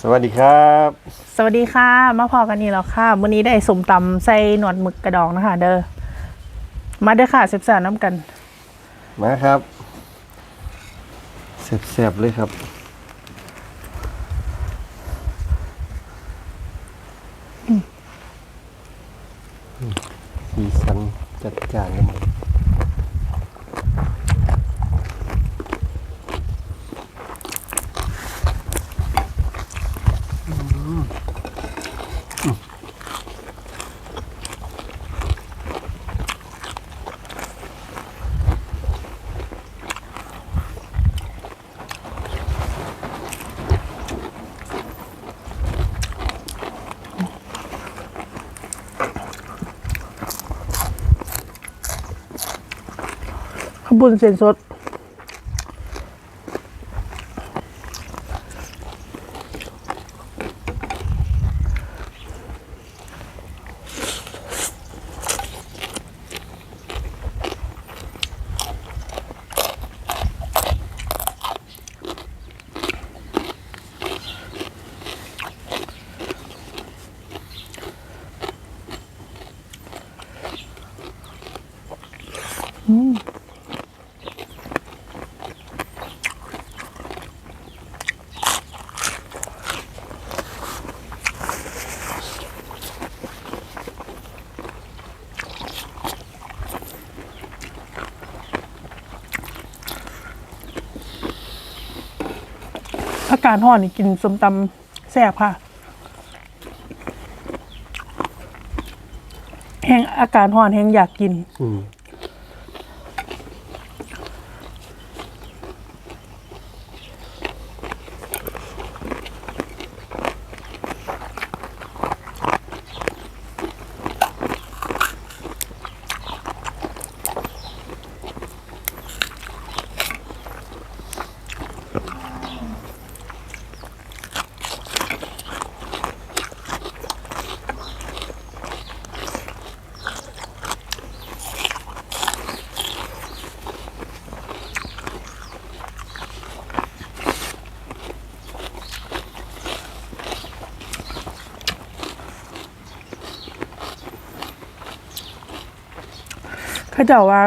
สวัสดีครับ สวัสดีค่ะ มาพอกันนี่แล้วค่ะวันนี้ได้สมตำใส่หนวดหมึกกระดองนะคะ เด้อมาเด้อค่ะเซฟสานน้ำกัน มาครับแซ่บๆเลยครับ สีสันจัดจ้านกัน ขบุญเส้นสด อาการห่อนนี่กินสมตำแซ่บค่ะ แห้งอาการห่อนแห้งอยากกิน อืม เขาเจ้าว่า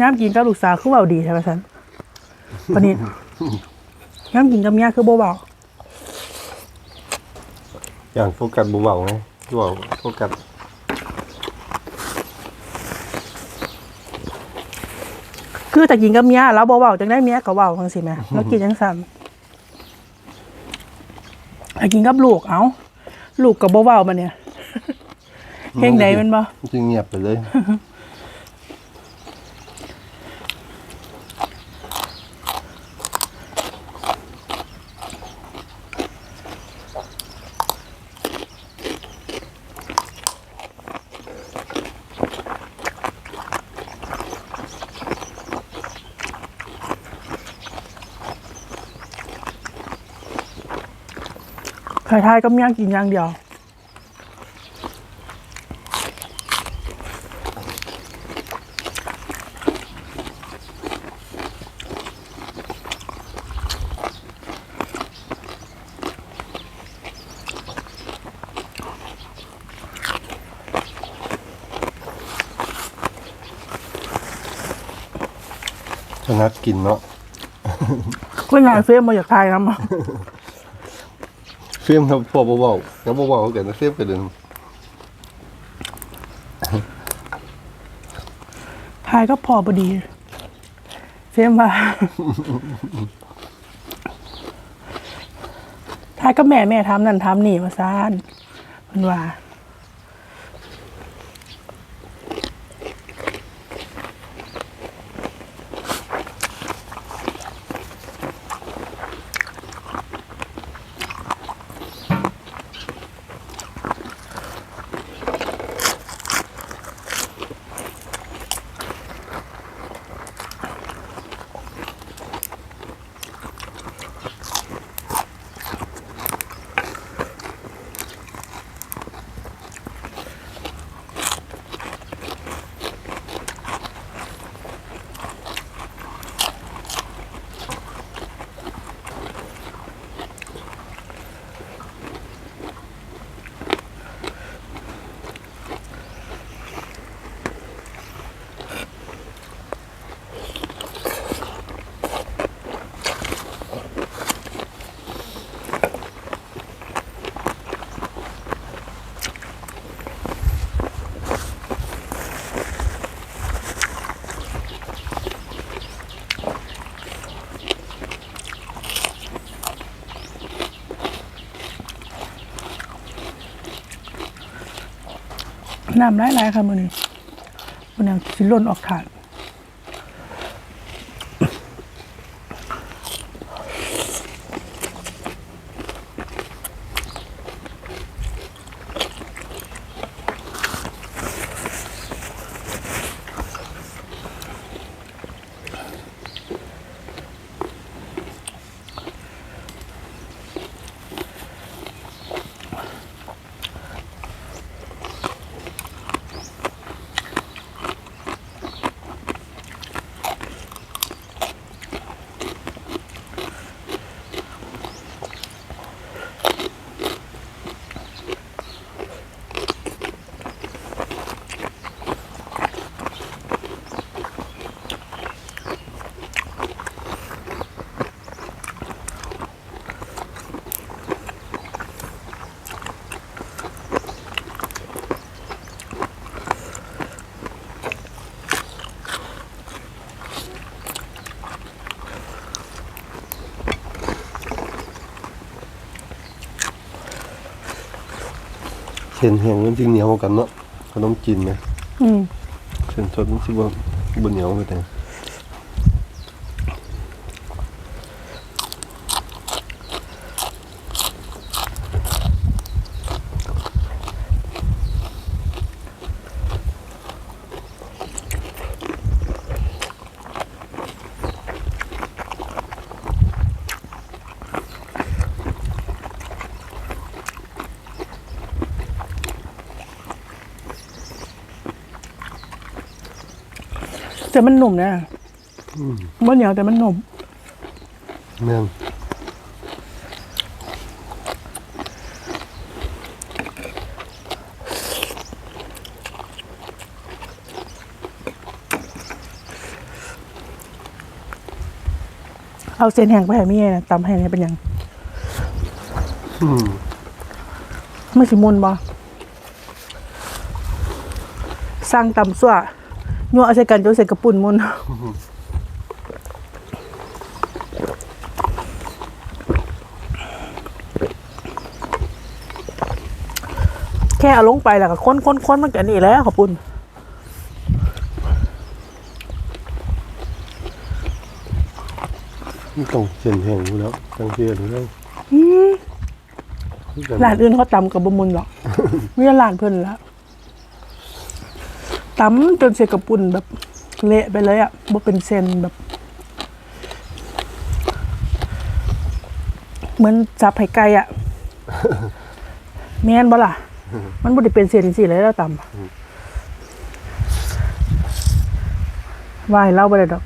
ย่ามกินกับลูกสาวคือเบาดีใช่ไหมสันวันนี้ย่ามกินกับเมียคือโบเบาอย่างโฟกัสบุเบาไงบุเบาโฟกัสคือแต่กินกับเมียแล้วโบเบาจังได้เมียก็เบาจังสิแม่แล้วกินจังสันแต่กินกับลูกเอาลูกกับโบเบามาเนี่ยเพลงไหนมันบ่จึงเงียบไปเลย ใครทายกับเมียกินอย่างเดียว ชนัดกินเนาะ เพื่อนงานเฟรมมาอยากทายน้ำ เสียมครับพอเบาๆแล้วเบาๆกันนะเสียมกันเดินทายก็พอพอดี เสียมว่าทายก็แม่แม่ทำนั่นทำนี่มาซ่านมันว่า น้ำหลายๆค่ะมื้อนี้มันยังสิหล่นออกถาด ส้นแห้งมันสิเหนียวกว่ากันเนาะขนมจีนนะอืมเส้นสดมันสิบ่บ่เหนียวไปแต่ แต่มันหนุ่มนะบ่เหนียวแต่มันหนุ่มแม่นเอาเส้นแห้งไปให้แม่นะตำให้เนี่ยเป็นหยังอืมไม่สิมุนบ่สร้างตำซั่ว ยัวเอาใส่กันจนใส่กระปุ่นมุนแค่เอาลงไปแล้วก็ค้นค้นค้นมันกันนี่แหล้วขอบคุณมันต้องเส้นแห้งอยู่แล้วจังซี่อยู่แล้วร้านอื่นเขาตำกับบมุนหรอกไม่ใช่ร้านเพิ่นแล้ว ตำจนเสียกระปุ่นแบบเละไปเลยอะบ่เป็นเส้นแบบ เหมือนจับไข่ไก่อะแม่นบ่ล่ะ มันบ่ได้เป็นเส้นสิเลยแล้วตำว่าให้เล่าบ่ได้ดอก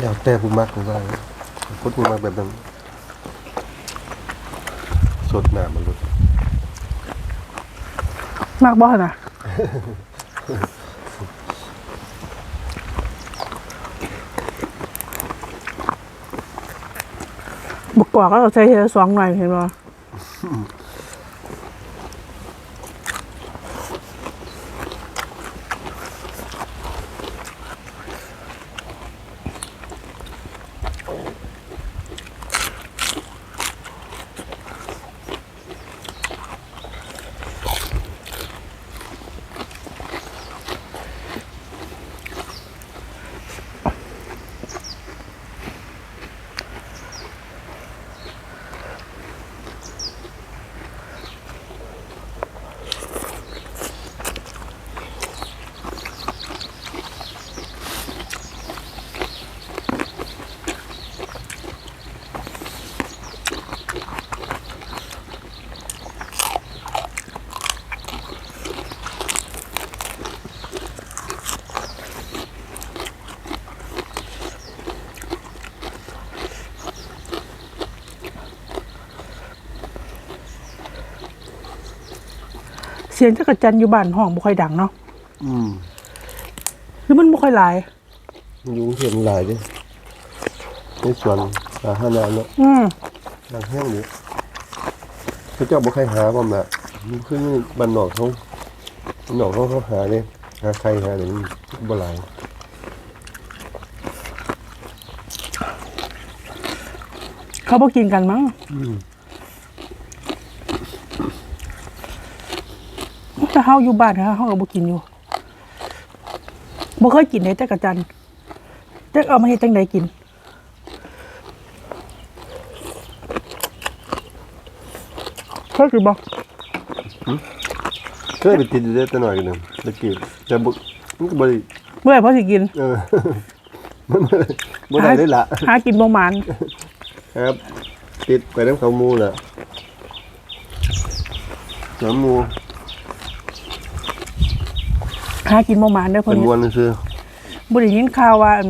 แล้วแต่ผู้มักของเราคนผู้มักแบบนั้นสดหน้ำมันลด มากบ่นะบุกกอกก็ใช้เทสองหน่อยเห็นป่ะ สียงจักรจันทร์อยู่บ้านห้องบ่ค่อยดังเนาะอืมหรือมันบ่ค่อยหลาย ยุงเทียมหลายเด้ในสวนสาธารณะเนาะอืมดังแห้งอยู่พระเจ้าบ่ใครหาบ่มามันขึ้นบ้านนอกเขาบ้านนอกเขาเขาหาเลยหาใครหาเดี๋ยวนี้บ่หลายเขาบ่กินกันมั้งอืม เฮาอยู่บ้านเฮาก็บ่กินอยู่บ่เคยกินได้แต่กระจันจักเอามาเฮ็ดจังไดกินเคยกินบ่เคยไปติดอยู่ได้แต่หน่อยกันหนึงตะกี้แต่บ่มันก็บ่ได้เมื่อไหร่พอสิกิน เออมันบ่ได้เลยล่ะหากินบ่หมานครับ ติดไปน้ำเขาหมูน่ะน้ำหมู หากินบ่หมานเด้อพวเป็กนนี้มวนซื่อบ่ได้ยินข่าวว่าอัน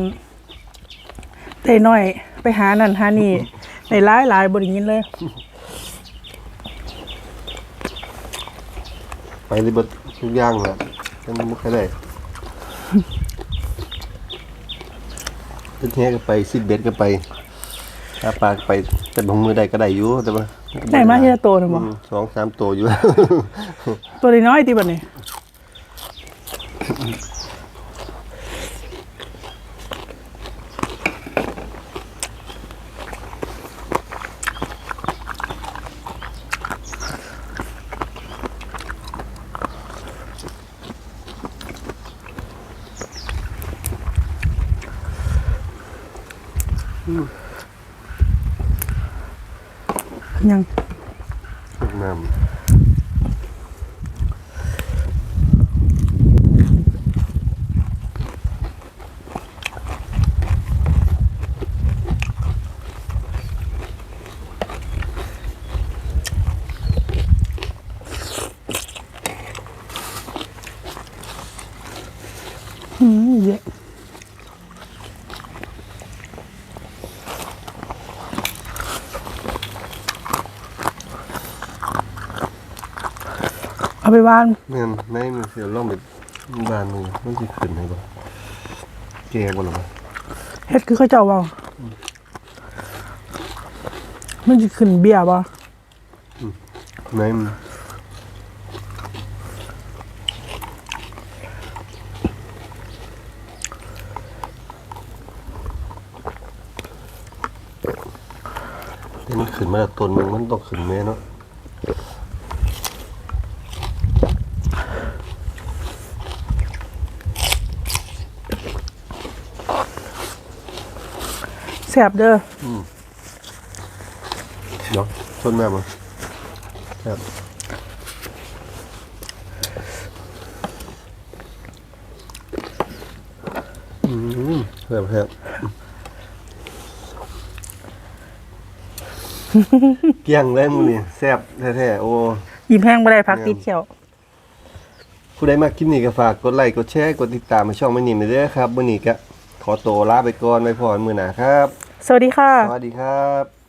เต้น้อยไปหานั่นหานี่ได้หลายหลายบ่ได้ยินเลย ไปเลยเบิดทุกอย่างน่ะมันบ่ค่อยได้ ตึ้งแฮก็ไปซิดเบ็ดก็ไปหาปลาก็ไปแต่บางมือได้ก็ได้อยู่แต่ว่าได้มาทีละตัวน่ะบ่ อืมสองสามตัวอยู่ ตัวน้อยๆติบัดนี้ Mm-hmm. ไปบ้านแม่นในมือเสียวล่องไปบ้านมือมันสิขึ้นให้บ่แก่บ่ล่ะบ่เฮ็ดคือเขาเจ้าเว่ามันจะขึ้นเบี้ยบ่ในมันแต่มันขึ้นมาแล้วต้นมันมันต้องขึ้นแม่เนาะ แสบเด้อเนาะต้นแม่บ่ครับอืมครับครับเกลี้ยงเลยมึงนี่แซ่บแท้ๆโอ้ยิ้มแห้งบ่ได้พักติดเขียว ผู้ใดมาคลิปนี้ก็ฝากกดไลค์กดแชร์กดติดตามมาช่องไม่นิ่มเลยเด้อครับมื้อนี้ก็ขอตัวลาไปก่อนไว้พรมื้อหน้าครับ สวัสดีค่ะ สวัสดีครับ